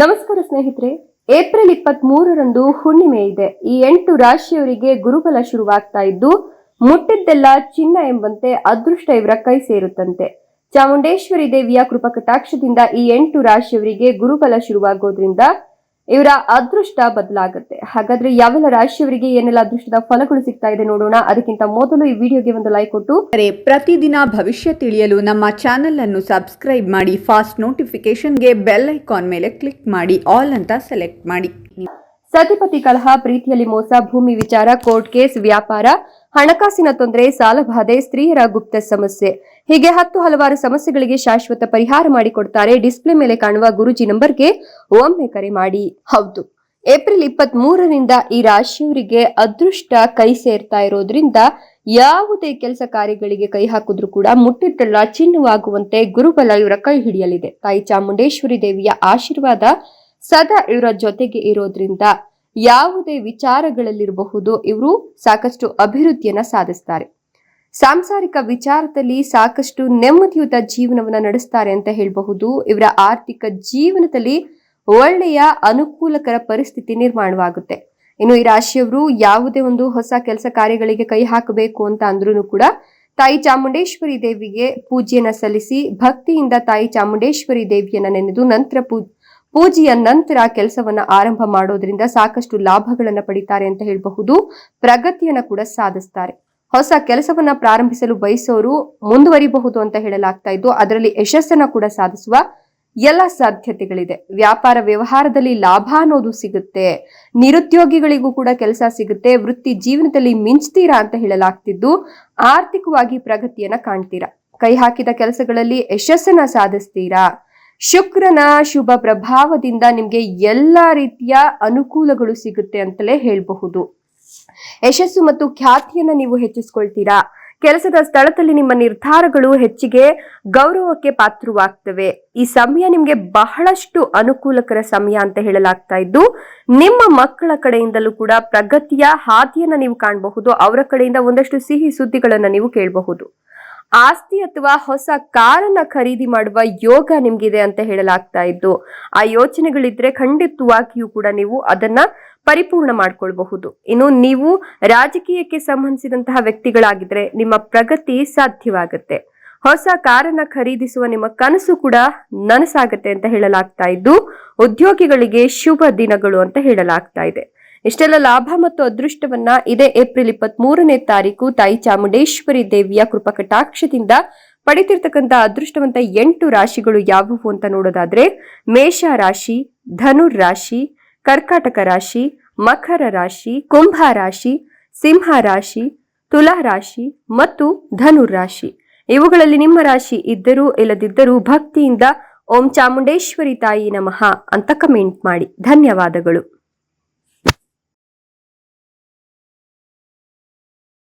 ನಮಸ್ಕಾರ ಸ್ನೇಹಿತರೆ, ಏಪ್ರಿಲ್ ಇಪ್ಪತ್ತ್ ಮೂರರಂದು ಹುಣ್ಣಿಮೆ ಇದೆ. ಈ ಎಂಟು ರಾಶಿಯವರಿಗೆ ಗುರುಬಲ ಶುರುವಾಗ್ತಾ ಇದ್ದು, ಮುಟ್ಟಿದ್ದೆಲ್ಲ ಚಿನ್ನ ಎಂಬಂತೆ ಅದೃಷ್ಟ ಇವರ ಕೈ ಸೇರುತ್ತಂತೆ. ಚಾಮುಂಡೇಶ್ವರಿ ದೇವಿಯ ಕೃಪಕಟಾಕ್ಷದಿಂದ ಈ ಎಂಟು ರಾಶಿಯವರಿಗೆ ಗುರುಬಲ ಶುರುವಾಗೋದ್ರಿಂದ ಇವರ ಅದೃಷ್ಟ ಬದಲಾಗುತ್ತೆ. ಹಾಗಾದ್ರೆ ಯಾವೆಲ್ಲ ರಾಶಿಯವರಿಗೆ ಏನೆಲ್ಲ ಅದೃಷ್ಟದ ಫಲಗಳು ಸಿಗ್ತಾ ಇದೆ ನೋಡೋಣ. ಅದಕ್ಕಿಂತ ಮೊದಲು ಈ ವಿಡಿಯೋಗೆ ಒಂದು ಲೈಕ್ ಕೊಟ್ಟು. ಪ್ರತಿದಿನ ಭವಿಷ್ಯ ತಿಳಿಯಲು ನಮ್ಮ ಚಾನೆಲ್ ಅನ್ನು ಸಬ್ಸ್ಕ್ರೈಬ್ ಮಾಡಿ ಫಾಸ್ಟ್ ನೋಟಿಫಿಕೇಶನ್ಗೆ ಬೆಲ್ ಐಕಾನ್ ಮೇಲೆ ಕ್ಲಿಕ್ ಮಾಡಿ ಆಲ್ ಅಂತ ಸೆಲೆಕ್ಟ್ ಮಾಡಿ. ಸತಿಪತಿ ಕಲಹ, ಪ್ರೀತಿಯಲ್ಲಿ ಮೋಸ, ಭೂಮಿ ವಿಚಾರ, ಕೋರ್ಟ್ ಕೇಸ್, ವ್ಯಾಪಾರ, ಹಣಕಾಸಿನ ತೊಂದರೆ ಸಾಲಬಾಧೆ ಸ್ತ್ರೀಯರ ಗುಪ್ತ ಸಮಸ್ಯೆ. ಹೀಗೆ ಹತ್ತು ಹಲವಾರು ಸಮಸ್ಯೆಗಳಿಗೆ ಶಾಶ್ವತ ಪರಿಹಾರ ಮಾಡಿಕೊಡ್ತಾರೆ. ಡಿಸ್ಪ್ಲೇ ಮೇಲೆ ಕಾಣುವ ಗುರುಜಿ ನಂಬರ್ಗೆ ಒಮ್ಮೆ ಕರೆ ಮಾಡಿ. ಹೌದು, ಏಪ್ರಿಲ್ ಇಪ್ಪತ್ತ್ ಮೂರರಿಂದ ಈ ರಾಶಿಯವರಿಗೆ ಅದೃಷ್ಟ ಕೈ ಸೇರ್ತಾ ಇರೋದ್ರಿಂದ ಯಾವುದೇ ಕೆಲಸ ಕಾರ್ಯಗಳಿಗೆ ಕೈ ಹಾಕಿದ್ರು ಕೂಡ ಮುಟ್ಟಿಟ್ಟಲ್ಲ ಚಿನ್ನವಾಗುವಂತೆ ಗುರುಬಲ ಇವರ ಕೈ ಹಿಡಿಯಲಿದೆ. ತಾಯಿ ಚಾಮುಂಡೇಶ್ವರಿ ದೇವಿಯ ಆಶೀರ್ವಾದ ಸದಾ ಇವರ ಜೊತೆಗೆ ಇರೋದ್ರಿಂದ ಯಾವುದೇ ವಿಚಾರಗಳಲ್ಲಿರಬಹುದು. ಇವರು ಸಾಕಷ್ಟು ಅಭಿವೃದ್ಧಿಯನ್ನ ಸಾಧಿಸ್ತಾರೆ. ಸಾಂಸಾರಿಕ ವಿಚಾರದಲ್ಲಿ ಸಾಕಷ್ಟು ನೆಮ್ಮದಿಯುತ ಜೀವನವನ್ನ ನಡೆಸ್ತಾರೆ ಅಂತ ಹೇಳಬಹುದು. ಇವರ ಆರ್ಥಿಕ ಜೀವನದಲ್ಲಿ ಒಳ್ಳೆಯ ಅನುಕೂಲಕರ ಪರಿಸ್ಥಿತಿ ನಿರ್ಮಾಣವಾಗುತ್ತೆ. ಇನ್ನು ಈ ರಾಶಿಯವರು ಯಾವುದೇ ಒಂದು ಹೊಸ ಕೆಲಸ ಕಾರ್ಯಗಳಿಗೆ ಕೈ ಹಾಕಬೇಕು ಅಂತ ಅಂದ್ರೂ ಕೂಡ ತಾಯಿ ಚಾಮುಂಡೇಶ್ವರಿ ದೇವಿಗೆ ಪೂಜೆಯನ್ನ ಸಲ್ಲಿಸಿ ಭಕ್ತಿಯಿಂದ ತಾಯಿ ಚಾಮುಂಡೇಶ್ವರಿ ದೇವಿಯನ್ನ ನೆನೆದು ನಂತರ ಪೂ ಪೂಜೆಯ ನಂತರ ಕೆಲಸವನ್ನ ಆರಂಭ ಮಾಡೋದ್ರಿಂದ ಸಾಕಷ್ಟು ಲಾಭಗಳನ್ನ ಪಡಿತಾರೆ ಅಂತ ಹೇಳಬಹುದು. ಪ್ರಗತಿಯನ್ನ ಕೂಡ ಸಾಧಿಸ್ತಾರೆ. ಹೊಸ ಕೆಲಸವನ್ನ ಪ್ರಾರಂಭಿಸಲು ಬಯಸೋರು ಮುಂದುವರಿಬಹುದು ಅಂತ ಹೇಳಲಾಗ್ತಾ ಇದ್ದು, ಅದರಲ್ಲಿ ಯಶಸ್ಸನ್ನ ಕೂಡ ಸಾಧಿಸುವ ಎಲ್ಲ ಸಾಧ್ಯತೆಗಳಿದೆ. ವ್ಯಾಪಾರ ವ್ಯವಹಾರದಲ್ಲಿ ಲಾಭ ಅನ್ನೋದು ಸಿಗುತ್ತೆ. ನಿರುದ್ಯೋಗಿಗಳಿಗೂ ಕೂಡ ಕೆಲಸ ಸಿಗುತ್ತೆ. ವೃತ್ತಿ ಜೀವನದಲ್ಲಿ ಮಿಂಚ್ತೀರಾ ಅಂತ ಹೇಳಲಾಗ್ತಿದ್ದು, ಆರ್ಥಿಕವಾಗಿ ಪ್ರಗತಿಯನ್ನ ಕಾಣ್ತೀರಾ? ಕೈ ಹಾಕಿದ ಕೆಲಸಗಳಲ್ಲಿ ಯಶಸ್ಸನ್ನ ಸಾಧಿಸ್ತೀರಾ? ಶುಕ್ರನ ಶುಭ ಪ್ರಭಾವದಿಂದ ನಿಮ್ಗೆ ಎಲ್ಲ ರೀತಿಯ ಅನುಕೂಲಗಳು ಸಿಗುತ್ತೆ ಅಂತಲೇ ಹೇಳಬಹುದು. ಯಶಸ್ಸು ಮತ್ತು ಖ್ಯಾತಿಯನ್ನ ನೀವು ಹೆಚ್ಚಿಸ್ಕೊಳ್ತೀರಾ? ಕೆಲಸದ ಸ್ಥಳದಲ್ಲಿ ನಿಮ್ಮ ನಿರ್ಧಾರಗಳು ಹೆಚ್ಚಿಗೆ ಗೌರವಕ್ಕೆ ಪಾತ್ರವಾಗ್ತವೆ. ಈ ಸಮಯ ನಿಮ್ಗೆ ಬಹಳಷ್ಟು ಅನುಕೂಲಕರ ಸಮಯ ಅಂತ ಹೇಳಲಾಗ್ತಾ ಇದ್ದು, ನಿಮ್ಮ ಮಕ್ಕಳ ಕಡೆಯಿಂದಲೂ ಕೂಡ ಪ್ರಗತಿಯ ಹಾದಿಯನ್ನ ನೀವು ಕಾಣಬಹುದು. ಅವರ ಕಡೆಯಿಂದ ಒಂದಷ್ಟು ಸಿಹಿ ಸುದ್ದಿಗಳನ್ನ ನೀವು ಕೇಳಬಹುದು. ಆಸ್ತಿ ಅಥವಾ ಹೊಸ ಕಾರನ್ನ ಖರೀದಿ ಮಾಡುವ ಯೋಗ ನಿಮ್ಗಿದೆ ಅಂತ ಹೇಳಲಾಗ್ತಾ ಇದ್ದು, ಆ ಯೋಚನೆಗಳಿದ್ರೆ ಖಂಡಿತವಾಗಿಯೂ ಕೂಡ ನೀವು ಅದನ್ನ ಪರಿಪೂರ್ಣ ಮಾಡ್ಕೊಳ್ಬಹುದು. ಇನ್ನು ನೀವು ರಾಜಕೀಯಕ್ಕೆ ಸಂಬಂಧಿಸಿದಂತಹ ವ್ಯಕ್ತಿಗಳಾಗಿದ್ರೆ ನಿಮ್ಮ ಪ್ರಗತಿ ಸಾಧ್ಯವಾಗುತ್ತೆ. ಹೊಸ ಕಾರನ್ನ ಖರೀದಿಸುವ ನಿಮ್ಮ ಕನಸು ಕೂಡ ನನಸಾಗತ್ತೆ ಅಂತ ಹೇಳಲಾಗ್ತಾ ಇದ್ದು, ಉದ್ಯೋಗಿಗಳಿಗೆ ಶುಭ ದಿನಗಳು ಅಂತ ಹೇಳಲಾಗ್ತಾ ಇದೆ. ಇಷ್ಟೆಲ್ಲ ಲಾಭ ಮತ್ತು ಅದೃಷ್ಟವನ್ನ ಇದೇ ಏಪ್ರಿಲ್ ಇಪ್ಪತ್ತ್ ಮೂರನೇ ತಾರೀಕು ತಾಯಿ ಚಾಮುಂಡೇಶ್ವರಿ ದೇವಿಯ ಕೃಪಾ ಕಟಾಕ್ಷದಿಂದ ಪಡಿತಿರ್ತಕ್ಕಂಥ ಅದೃಷ್ಟವಂತ ಎಂಟು ರಾಶಿಗಳು ಯಾವುವು ಅಂತ ನೋಡೋದಾದ್ರೆ ಮೇಷ ರಾಶಿ ಧನುರ್ ರಾಶಿ, ಕರ್ಕಾಟಕ ರಾಶಿ, ಮಕರ ರಾಶಿ, ಕುಂಭ ರಾಶಿ, ಸಿಂಹ ರಾಶಿ, ತುಲಾ ರಾಶಿ ಮತ್ತು ಧನುರ್ ರಾಶಿ. ಇವುಗಳಲ್ಲಿ ನಿಮ್ಮ ರಾಶಿ ಇದ್ದರೂ ಇಲ್ಲದಿದ್ದರೂ ಭಕ್ತಿಯಿಂದ ಓಂ ಚಾಮುಂಡೇಶ್ವರಿ ತಾಯಿ ನಮಃ ಅಂತ ಕಮೆಂಟ್ ಮಾಡಿ. ಧನ್ಯವಾದಗಳು.